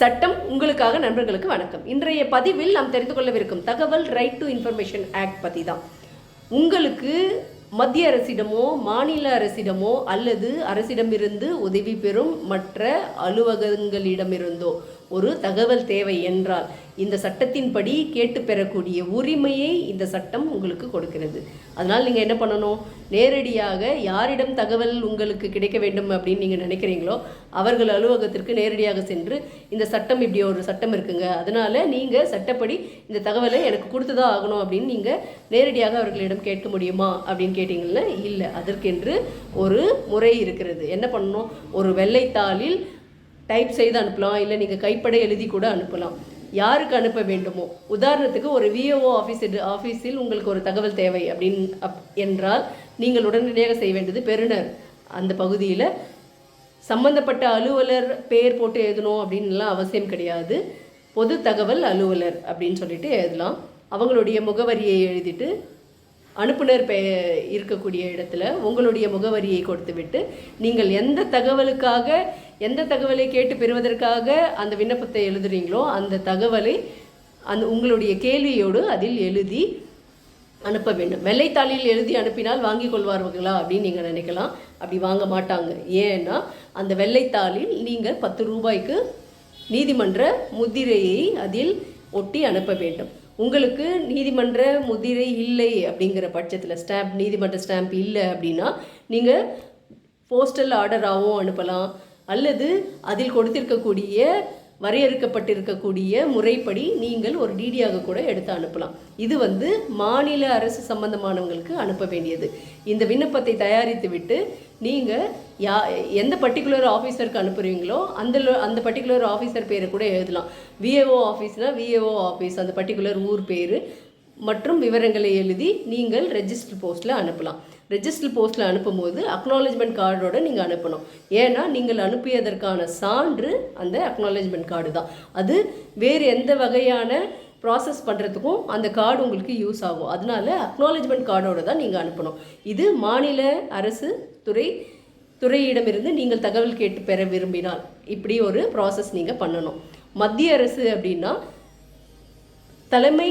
சட்டம் உங்களுக்காக நண்பர்களுக்கு வணக்கம். இன்றைய பதிவில் நாம் தெரிந்து கொள்ளவிருக்கும் தகவல் ரைட் டு இன்ஃபர்மேஷன் ஆக்ட் பற்றி தான் உங்களுக்கு மத்திய அரசிடமோ மாநில அரசிடமோ அல்லது அரசிடமிருந்து உதவி பெறும் மற்ற அலுவலகங்களிடமிருந்தோ ஒரு தகவல் தேவை என்றால் இந்த சட்டத்தின்படி கேட்டு பெறக்கூடிய உரிமையை இந்த சட்டம் உங்களுக்கு கொடுக்கிறது. அதனால் நீங்கள் என்ன பண்ணணும்? நேரடியாக யாரிடம் தகவல் உங்களுக்கு கிடைக்க வேண்டும் அப்படின்னு நீங்கள் நினைக்கிறீங்களோ அவர்கள் அலுவலகத்திற்கு நேரடியாக சென்று இந்த சட்டம் இப்படி ஒரு சட்டம் இருக்குங்க. அதனால் நீங்கள் சட்டப்படி இந்த தகவலை எனக்கு கொடுத்துதான் ஆகணும் அப்படின்னு நீங்கள் நேரடியாக அவர்களிடம் கேட்க முடியுமா அப்படின்னு கேட்டிங்கல்ல? இல்லை. அதற்கென்று ஒரு முறை இருக்கிறது. என்ன பண்ணணும்? ஒரு வெள்ளைத்தாளில் டைப் செய்து அனுப்பலாம் இல்லை நீங்கள் கைப்பட எழுதி கூட அனுப்பலாம். யாருக்கு அனுப்ப வேண்டுமோ. உதாரணத்துக்கு ஒரு விஓஓ ஆஃபீஸ் ஆஃபீஸில் உங்களுக்கு ஒரு தகவல் தேவை அப்படின்னு அப் என்றால் நீங்கள் உடனடியாக செய்ய வேண்டியது பெறுநர். அந்த பகுதியில் சம்பந்தப்பட்ட அலுவலர் பெயர் போட்டு எழுதணும் அப்படின்லாம் அவசியம் கிடையாது. பொது தகவல் அலுவலர் அப்படின்னு சொல்லிட்டு எழுதலாம். அவங்களுடைய முகவரியை எழுதிட்டு அனுப்புனர் பெ இருக்கக்கூடிய இடத்துல உங்களுடைய முகவரியை கொடுத்துவிட்டு நீங்கள் எந்த தகவலுக்காக எந்த தகவலை கேட்டு பெறுவதற்காக அந்த விண்ணப்பத்தை எழுதுறீங்களோ அந்த தகவலை அந்த உங்களுடைய கேள்வியோடு அதில் எழுதி அனுப்ப வேண்டும். வெள்ளைத்தாளில் எழுதி அனுப்பினால் வாங்கி கொள்வார்களா அப்படின்னு நீங்கள் நினைக்கலாம். அப்படி வாங்க மாட்டாங்க. ஏன்னா அந்த வெள்ளைத்தாளில் நீங்கள் பத்து ரூபாய்க்கு நீதிமன்ற முத்திரையை அதில் ஒட்டி அனுப்ப வேண்டும். உங்களுக்கு நீதிமன்ற முதிரை இல்லை அப்படிங்கிற பட்சத்தில் ஸ்டாம்ப் நீதிமன்ற ஸ்டாம்ப் இல்லை அப்படின்னா நீங்கள் போஸ்டல் ஆர்டராகவும் அனுப்பலாம். அல்லது அதில் கொடுத்திருக்கக்கூடிய வரையறுக்கப்பட்டிருக்கக்கூடிய முறைப்படி நீங்கள் ஒரு டிடியாக கூட எடுத்து அனுப்பலாம். இது வந்து மாநில அரசு சம்பந்தமானவங்களுக்கு அனுப்ப வேண்டியது. இந்த விண்ணப்பத்தை தயாரித்து விட்டு நீங்கள் யா எந்த பர்டிகுலர் ஆஃபீஸருக்கு அனுப்புகிறீங்களோ அந்த அந்த பர்டிகுலர் ஆஃபீஸர் பேரை கூட எழுதலாம். விஏஓ ஆஃபீஸ்னால் விஏஓ ஆஃபீஸ் அந்த பர்டிகுலர் ஊர் பேர் மற்றும் விவரங்களை எழுதி நீங்கள் ரெஜிஸ்டர் போஸ்ட்டில் அனுப்பலாம். ரெஜிஸ்டர் போஸ்ட்டில் அனுப்பும்போது அக்னாலேஜ்மெண்ட் கார்டோட நீங்கள் அனுப்பணும். ஏன்னா நீங்கள் அனுப்பியதற்கான சான்று அந்த அக்னாலேஜ்மெண்ட் கார்டு தான். அது வேறு எந்த வகையான ப்ராசஸ் பண்ணுறதுக்கும் அந்த கார்டு உங்களுக்கு யூஸ் ஆகும். அதனால அக்னாலேஜ்மெண்ட் கார்டோட தான் நீங்கள் அனுப்பணும். இது மாநில அரசு துறை துறையிடமிருந்து நீங்கள் தகவல் கேட்டு பெற விரும்பினால் இப்படி ஒரு ப்ராசஸ் நீங்கள் பண்ணணும். மத்திய அரசு அப்படின்னா தலைமை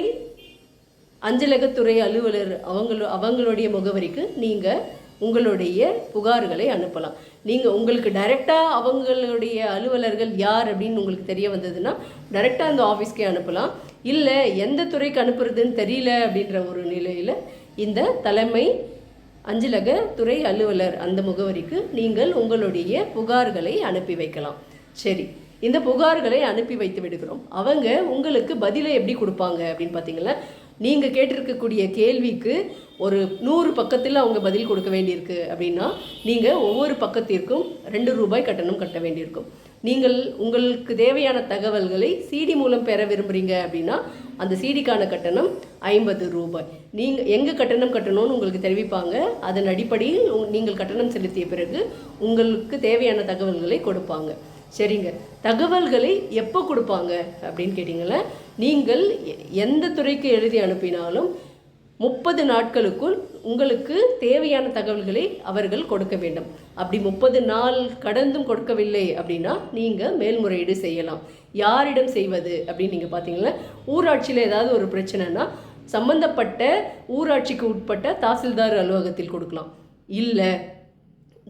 அஞ்சலகத்துறை அலுவலர் அவங்களோ அவங்களுடைய முகவரிக்கு நீங்கள் உங்களுடைய புகார்களை அனுப்பலாம். நீங்கள் உங்களுக்கு டைரெக்டாக அவங்களுடைய அலுவலர்கள் யார் அப்படின்னு உங்களுக்கு தெரிய வந்ததுன்னா டைரெக்டாக அந்த ஆஃபீஸ்க்கே அனுப்பலாம். இல்லை எந்த துறைக்கு அனுப்புறதுன்னு தெரியல அப்படின்ற ஒரு நிலையில் இந்த தலைமை அஞ்சலக துறை அலுவலர் அந்த முகவரிக்கு நீங்கள் உங்களுடைய புகார்களை அனுப்பி வைக்கலாம். சரி இந்த புகார்களை அனுப்பி வைத்து விடுகிறோம். அவங்க உங்களுக்கு பதிலை எப்படி கொடுப்பாங்க அப்படின்னு பார்த்தீங்கன்னா நீங்கள் கேட்டிருக்கக்கூடிய கேள்விக்கு ஒரு நூறு பக்கத்தில் அவங்க பதில் கொடுக்க வேண்டியிருக்கு அப்படின்னா நீங்கள் ஒவ்வொரு பக்கத்திற்கும் ரெண்டு ரூபாய் கட்டணம் கட்ட வேண்டியிருக்கும். நீங்கள் உங்களுக்கு தேவையான தகவல்களை சிடி மூலம் பெற விரும்புகிறீங்க அப்படின்னா அந்த சிடிக்கான கட்டணம் ஐம்பது ரூபாய். நீங்கள் எங்கே கட்டணம் கட்டணும்னு உங்களுக்கு தெரிவிப்பாங்க அதன் அடிப்படையில் நீங்கள் கட்டணம் செலுத்திய பிறகு உங்களுக்கு தேவையான தகவல்களை கொடுப்பாங்க. சரிங்க. தகவல்களை எப்போ கொடுப்பாங்க அப்படின்னு கேட்டிங்களா நீங்கள் எந்த துறைக்கு எழுதி அனுப்பினாலும் முப்பது நாட்களுக்குள் உங்களுக்கு தேவையான தகவல்களை அவர்கள் கொடுக்க வேண்டும். அப்படி முப்பது நாள் கடந்தும் கொடுக்கவில்லை அப்படின்னா நீங்கள் மேல்முறையீடு செய்யலாம். யாரிடம் செய்வது அப்படின்னு நீங்கள் பார்த்தீங்கன்னா ஊராட்சியில் ஏதாவது ஒரு பிரச்சனைனா சம்பந்தப்பட்ட ஊராட்சிக்கு உட்பட்ட தாசில்தார் அலுவலகத்தில் கொடுக்கலாம். இல்லை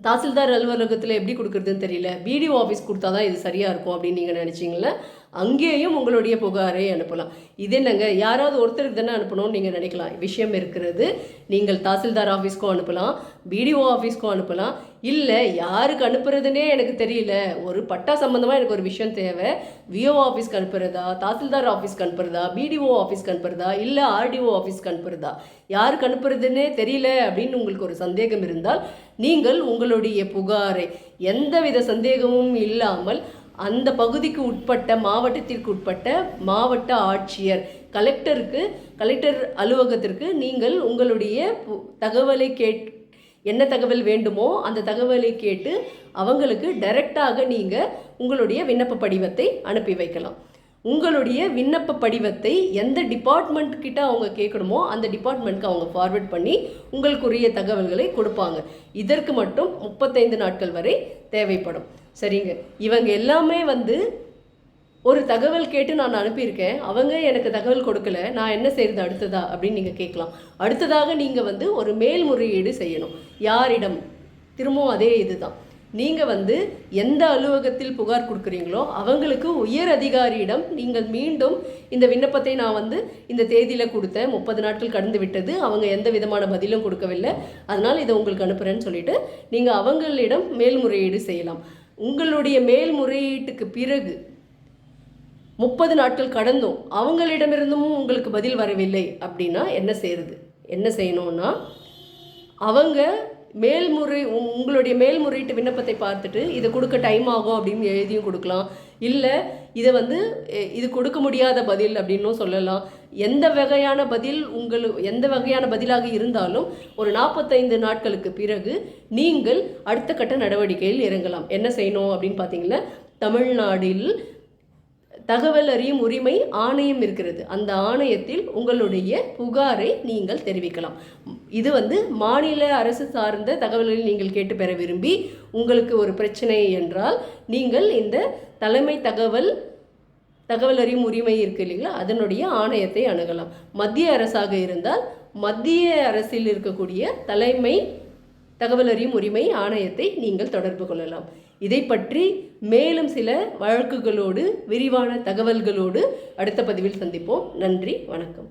தாசில்தார் அலுவலகத்தில் எப்படி கொடுக்குறதுன்னு தெரியல. பிடிஓ ஆஃபீஸ் கொடுத்தா தான் இது சரியாக இருக்கும் அப்படின்னு நீங்கள் நினச்சிங்களா? அங்கேயும் உங்களுடைய புகாரை அனுப்பலாம். இது என்னங்க? யாராவது ஒருத்தருக்கு தானே அனுப்பணும்னு நீங்கள் நினைக்கலாம். விஷயம் இருக்கிறது. நீங்கள் தாசில்தார் ஆஃபீஸ்க்கும் அனுப்பலாம். பிடிஓ ஆஃபீஸ்க்கும் அனுப்பலாம். இல்லை யாருக்கு அனுப்புறதுனே எனக்கு தெரியல. ஒரு பட்டா சம்மந்தமாக எனக்கு ஒரு விஷயம் தேவை. விஓ ஆஃபீஸ்க்கு அனுப்புறதா? தாசில்தார் ஆஃபீஸ்க்கு அனுப்புறதா? பிடிஓ ஆஃபீஸ்க்கு அனுப்புறதா? இல்லை ஆர்டிஓ ஆஃபீஸ்க்கு அனுப்புறதா? யாருக்கு அனுப்புறதுன்னே தெரியல அப்படின்னு உங்களுக்கு ஒரு சந்தேகம் இருந்தால் நீங்கள் உங்களுடைய புகாரை எந்தவித சந்தேகமும் இல்லாமல் அந்த பகுதிக்கு உட்பட்ட மாவட்டத்திற்கு உட்பட்ட மாவட்ட ஆட்சியர் கலெக்டருக்கு கலெக்டர் அலுவலகத்திற்கு நீங்கள் உங்களுடைய பு- தகவலை கேட் என்ன தகவல் வேண்டுமோ அந்த தகவலை கேட்டு அவங்களுக்கு டைரெக்டாக நீங்கள் உங்களுடைய விண்ணப்ப படிவத்தை அனுப்பி வைக்கலாம். உங்களுடைய விண்ணப்ப படிவத்தை எந்த டிபார்ட்மெண்ட் கிட்ட அவங்க கேட்கணுமோ அந்த டிபார்ட்மெண்ட்க்கு அவங்க ஃபார்வர்ட் பண்ணி உங்களுக்குரிய தகவல்களை கொடுப்பாங்க. இதற்கு மட்டும் முப்பத்தைந்து நாட்கள் வரை தேவைப்படும். சரிங்க. இவங்க எல்லாமே வந்து ஒரு தகவல் கேட்டு நான் அனுப்பியிருக்கேன். அவங்க எனக்கு தகவல் கொடுக்கல. நான் என்ன செய்யறது அடுத்ததா அப்படின்னு நீங்கள் கேட்கலாம். அடுத்ததாக நீங்கள் வந்து ஒரு மேல்முறையீடு செய்யணும். யாரிடம்? திரும்பவும் அதே இதுதான். நீங்கள் வந்து எந்த அலுவலகத்தில் புகார் கொடுக்குறீங்களோ அவங்களுக்கு உயர் அதிகாரியிடம் நீங்கள் மீண்டும் இந்த விண்ணப்பத்தை நான் வந்து இந்த தேதியில் கொடுத்தேன். முப்பது நாட்கள் கடந்து விட்டது. அவங்க எந்த விதமான பதிலும் கொடுக்கவில்லை. அதனால் இதை உங்களுக்கு அனுப்புகிறேன்னு சொல்லிட்டு நீங்கள் அவங்களிடம் மேல்முறையீடு செய்யலாம். உங்களுடைய மேல்முறையீட்டுக்கு பிறகு முப்பது நாட்கள் கடந்தும் அவங்களிடமிருந்தும் உங்களுக்கு பதில் வரவில்லை அப்படின்னா என்ன செய்யறது என்ன செய்யணும்னா அவங்க மேல்முறை உங்களுடைய மேல்முறையீட்டு விண்ணப்பத்தை பார்த்துட்டு இதை கொடுக்க டைம் ஆகும் அப்படின்னு எழுதியும் கொடுக்கலாம். இல்லை இதை வந்து இது கொடுக்க முடியாத பதில் அப்படின்னும் சொல்லலாம். எந்த வகையான பதில் உங்கள் எந்த வகையான பதிலாக இருந்தாலும் ஒரு நாற்பத்தைந்து நாட்களுக்கு பிறகு நீங்கள் அடுத்த கட்ட நடவடிக்கையில் இறங்கலாம். என்ன செய்யணும் அப்படின்னு பார்த்தீங்கன்னா தமிழ்நாட்டில் தகவல் அறியும் உரிமை ஆணையம் இருக்கிறது. அந்த ஆணையத்தில் உங்களுடைய புகாரை நீங்கள் தெரிவிக்கலாம். இது வந்து மாநில அரசு சார்ந்த தகவல்களை நீங்கள் கேட்டு பெற விரும்பி உங்களுக்கு ஒரு பிரச்சனை என்றால் நீங்கள் இந்த தலைமை தகவல் தகவல் அறியும் உரிமை இருக்கு இல்லைங்களா? அதனுடைய ஆணையத்தை அணுகலாம். மத்திய அரசாக இருந்தால் மத்திய அரசில் இருக்கக்கூடிய தலைமை தகவல் அறியும் உரிமை ஆணையத்தை நீங்கள் தொடர்பு கொள்ளலாம். இதை பற்றி மேலும் சில வழக்குகளோடு விரிவான தகவல்களோடு அடுத்த பதிவில் சந்திப்போம். நன்றி வணக்கம்.